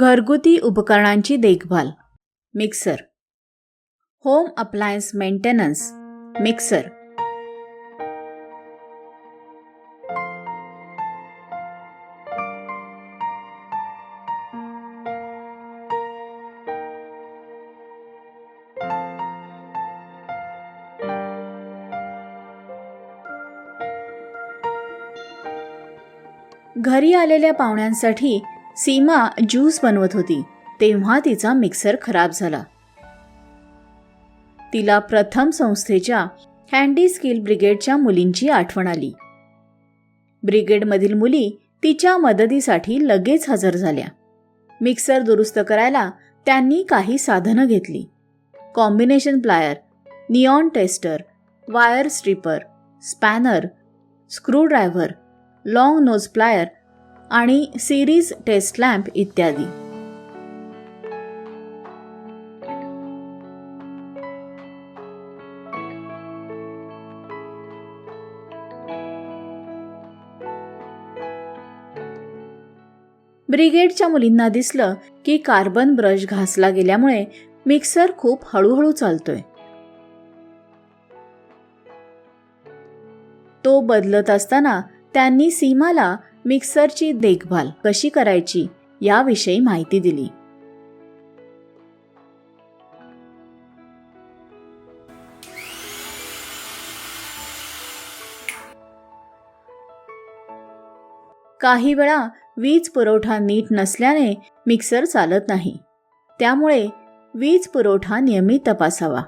घरगुती उपकरणांची देखभाल. Mixer. Home appliance maintenance. Mixer. घरी आलेल्या पाहुण्यांसाठी सीमा ज्यूस बनवत होती. तेव्हा तिचा मिक्सर खराब झाला. तिला प्रथम संस्थेच्या हँडी स्किल ब्रिगेडच्या मुलींची आठवण आली. ब्रिगेडमधील मुली तिच्या मदतीसाठी लगेच हजर झाल्या. मिक्सर दुरुस्त करायला त्यांनी काही साधनं घेतली. Combination plier neon tester wire stripper spanner screwdriver long nose plier आणि सिरीज टेस्ट लॅम्प इत्यादी. ब्रिगेडच्या मुलींना दिसलं की कार्बन ब्रश घासला गेल्यामुळे मिक्सर खूप हळूहळू चालतोय. तो बदलत असताना त्यांनी सीमाला मिक्सरची देखभाल कशी करायची याविषयी माहिती दिली. काही वेळा वीज पुरवठा नीट नसल्याने मिक्सर चालत नाही. त्यामुळे वीज पुरवठा नियमित तपासावा.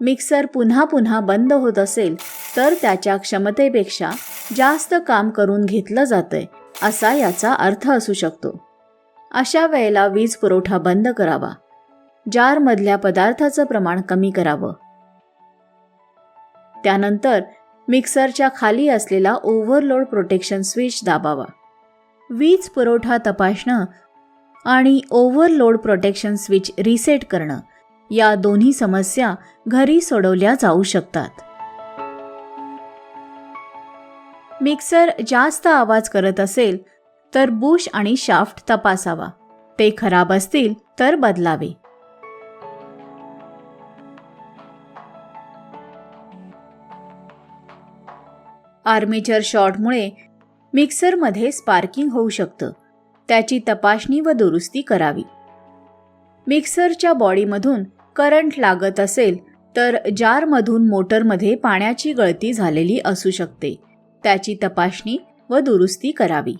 मिक्सर पुन्हा पुन्हा बंद होत असेल तर त्याच्या क्षमतेपेक्षा जास्त काम करून घेतलं जातंय असा याचा अर्थ असू शकतो. अशा वेळेला वीज पुरवठा बंद करावा. जारमधल्या पदार्थाचं प्रमाण कमी करावं. त्यानंतर मिक्सरच्या खाली असलेला ओव्हरलोड प्रोटेक्शन स्विच दाबावा. वीज पुरवठा तपासणं आणि ओव्हरलोड प्रोटेक्शन स्विच रिसेट करणं या दोन्ही समस्या घरी सोडवल्या जाऊ शकतात. मिक्सर जास्त आवाज करत असेल तर बुश आणि शाफ्ट तपासावा. ते खराब असतील तर बदलावे. आर्मेचर शॉर्टमुळे मिक्सरमध्ये स्पार्किंग होऊ शकतं. त्याची तपासणी व दुरुस्ती करावी. मिक्सरच्या बॉडीमधून करंट लागत असेल तर जारमधून मोटरमध्ये पाण्याची गळती झालेली असू शकते. त्याची तपासणी व दुरुस्ती करावी.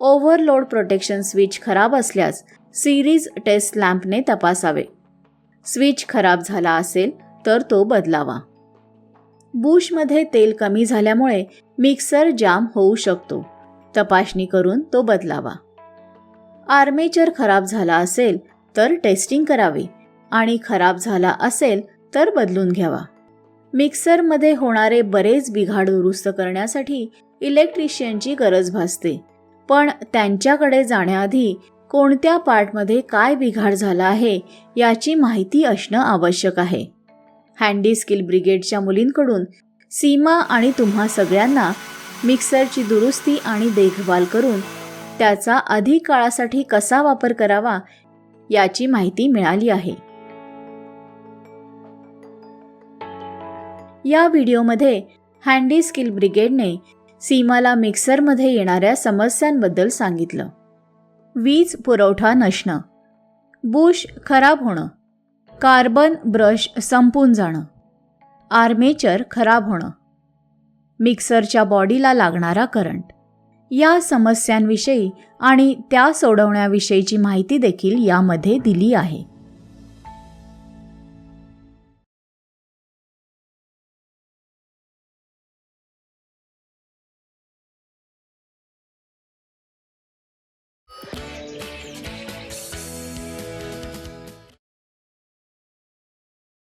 ओव्हरलोड प्रोटेक्शन स्विच खराब असल्यास सिरीज टेस्ट लॅम्पने तपासावे. स्विच खराब झाला असेल तर तो बदलावा. बुशमध्ये तेल कमी झाल्यामुळे मिक्सर जाम होऊ शकतो. तपासणी करून तो बदलावा. आर्मेचर खराब झाला असेल तर टेस्टिंग करावी. आणि खराब झाला असेल तर बदलून घ्यावा. मिक्सरमध्ये होणारे बरेच बिघाड दुरुस्त करण्यासाठी इलेक्ट्रिशियनची गरज भासते. पण त्यांच्याकडे जाण्याआधी कोणत्या पार्टमध्ये काय बिघाड झाला आहे याची माहिती असणं आवश्यक आहे. हँडी स्किल ब्रिगेडच्या मुलींकडून सीमा आणि तुम्हा सगळ्यांना मिक्सरची दुरुस्ती आणि देखभाल करून त्याचा अधिक काळासाठी कसा वापर करावा याची माहिती मिळाली आहे. या व्हिडिओमध्ये हँडी स्किल ब्रिगेडने सीमाला मिक्सरमध्ये येणाऱ्या समस्यांबद्दल सांगितलं. वीज पुरवठा नसणं बुश खराब होणं कार्बन ब्रश संपून जाणं आर्मेचर खराब होणं मिक्सरच्या बॉडीला लागणारा करंट या समस्यांविषयी आणि त्या सोडवण्याविषयीची माहिती देखील यामध्ये दिली आहे.